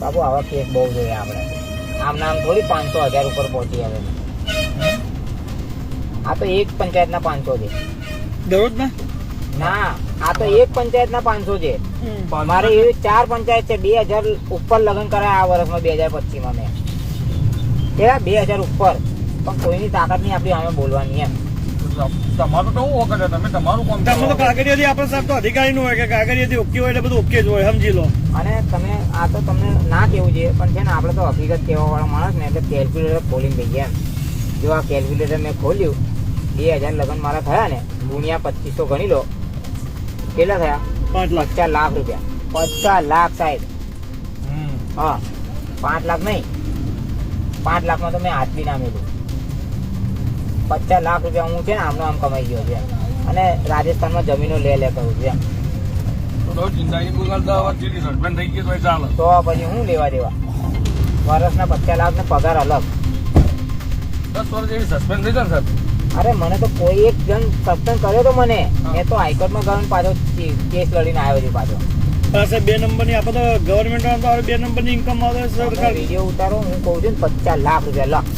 બાબુ આવા કેસ બહુ જોઈએ આપણે આમ નામ થોડી પાંચસો હજાર ઉપર પહોંચી આવે આ તો એક પંચાયતના પાંચસો છે. ના? ના આ તો એક પંચાયતના પાંચસો છે. મારે એવી ચાર પંચાયત છે બે હજાર ઉપર લગ્ન કરાયા આ વર્ષમાં બે હજાર પચીસમાં મેં. બે હજાર ઉપર. પણ કોઈની તાકાત નહીં આપણી અમે બોલવાની એમ. તમારું તો હું વખત તમે તમારું કામ તમે તો કાગળિયાથી આપણે સાહેબ તો અધિકારી નું હોય કે કાગળિયાથી ઓકે હોય એટલે બધું ઓકે જ હોય સમજી લો. અને તમે આ તો તમને ના કેવું જોઈએ પણ છે ને આપણે તો હકીકત કહેવા વાળા માણસ ને એટલે કેલ્ક્યુલેટર ખોલી દઈએ એમ. જો આ કેલ્ક્યુલેટર મેં ખોલ્યું બે હજાર લગ્ન મારા થયા ને ગુણ્યા પચીસો ગણી લો. કેટલા થયા? પાંચ લાખ. પચાસ લાખ રૂપિયા. પચાસ લાખ સાહેબ. હા પાંચ લાખ નહીં. પાંચ લાખમાં તો મેં હાથ બી ના મેલું પચાસ લાખ રૂપિયા હું છે ને આમનો આમ કમાઈ ગયો છે અને રાજસ્થાનમાં જમીનો લે લે કરું છું એમ. તો પછી હું લેવા દેવા? વર્ષના પચાસ લાખ ને પગાર અલગ. દસ વર્ષ સસ્પેન્ડ થઈ જાય ને અરે મને તો કોઈ એક જણ સસ્પેન્ડ કર્યો તો મને. મેં તો હાઈકોર્ટમાં ગયો ને પાછો કેસ લડીને આવ્યો છું પાછો. પાસે બે નંબરની આપણે તો ગવર્મેન્ટ બે નંબરની ઇન્કમ આવે સરકાર વીડિયો ઉતારો હું કહું છું ને પચાસ લાખ રૂપિયા લાખ